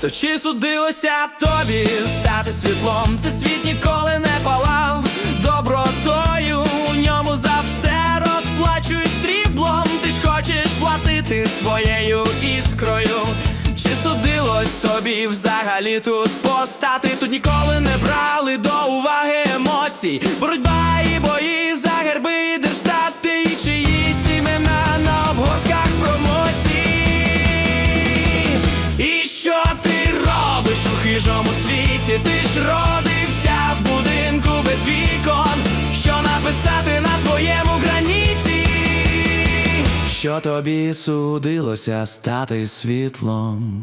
То чи судилося тобі стати світлом? Це світ ніколи не палав добротою. У ньому за все розплачують сріблом. Ти ж хочеш платити своєю іскрою. Чи судилось тобі взагалі тут постати? Тут ніколи не брали до уваги емоцій. Боротьба ж родився в будинку без вікон, що написати на твоєму граніті? Що тобі судилося стати світлом?